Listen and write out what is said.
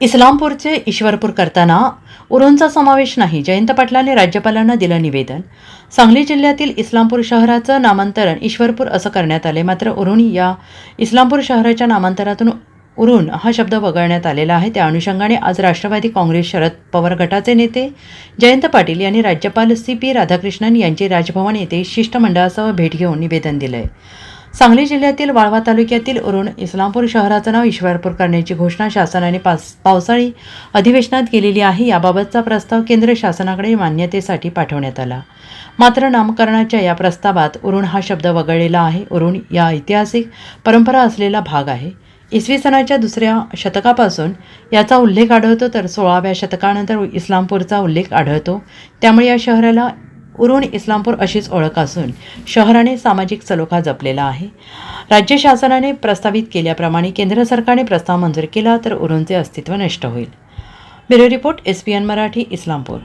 इस्लामपूरचे ईश्वरपूर करताना उरूंचा समावेश नाही. जयंत पाटलांनी राज्यपालांना दिलं निवेदन. सांगली जिल्ह्यातील इस्लामपूर शहराचं नामांतरण ईश्वरपूर असं करण्यात आले. मात्र उरुण या इस्लामपूर शहराच्या नामांतरातून उरुण हा शब्द वगळण्यात आलेला आहे. त्या अनुषंगाने आज राष्ट्रवादी काँग्रेस शरद पवार गटाचे नेते जयंत पाटील यांनी राज्यपाल सी पी राधाकृष्णन यांची राजभवन येथे शिष्टमंडळासह भेट घेऊन निवेदन दिलं आहे सांगली जिल्ह्यातील वाळवा तालुक्यातील उरुण इस्लामपूर शहराचं नाव ईश्वरपूर करण्याची घोषणा शासनाने पास पावसाळी अधिवेशनात केलेली आहे. याबाबतचा प्रस्ताव केंद्र शासनाकडे मान्यतेसाठी पाठवण्यात आला. मात्र नामकरणाच्या या प्रस्तावात उरुण हा शब्द वगळलेला आहे. उरुण या ऐतिहासिक परंपरा असलेला भाग आहे. इसवी सणाच्या दुसऱ्या शतकापासून याचा उल्लेख आढळतो तर सोळाव्या शतकानंतर इस्लामपूरचा उल्लेख आढळतो. त्यामुळे या शहराला उरुण इस्लामपूर अशीच ओळख असून शहराने सामाजिक सलोखा जपलेला आहे. राज्य शासनाने प्रस्तावित केल्याप्रमाणे केंद्र सरकारने प्रस्ताव मंजूर केला तर उरुणचे अस्तित्व नष्ट होईल. Bureau report S P N Marathi Islampur.